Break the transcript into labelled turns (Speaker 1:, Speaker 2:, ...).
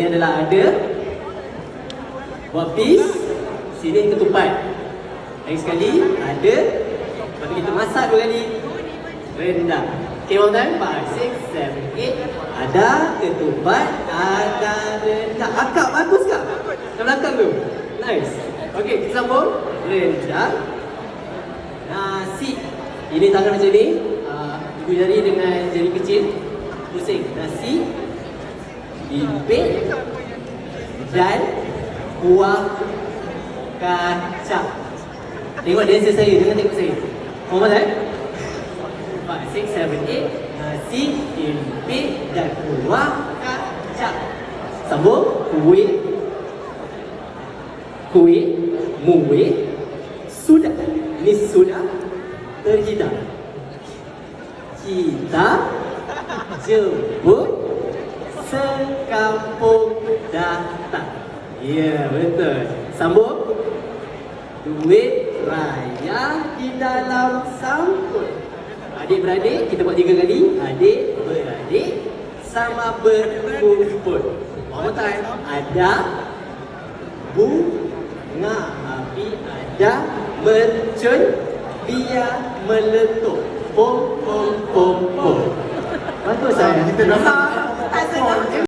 Speaker 1: Ini adalah ada Wapis Sirih ketupat Lagi sekali Ada. Lepas kita masak dua kali Rendang Okay one time Five, six, seven, eight. Ada ketupat Ada rendang Akak bagus kak? Kat belakang tu. Nice. Okay kita sambung. Rendang Nasi. Ini tangan macam ni. Uh, Ibu jari dengan jari kecil. Pusing. Nasi Bimpit Dan Kuah Kacang. Tengok dancer saya Jangan tengok saya. More time Five, six, seven, eight. Nasi Bimpit Dan kuah kacang. Sambung. Kuih. Kuih. Muih. Sudah. Ini sudah Terhidang Kita Jemput Sekampung datang. Ya betul. Sambung? Duit raya di dalam sampul Adik-beradik kita buat tiga kali. Adik-beradik sama berkumpul. One time. Ada bunga. Api ada mercun biar meletup 見て
Speaker 2: くだ
Speaker 1: さい。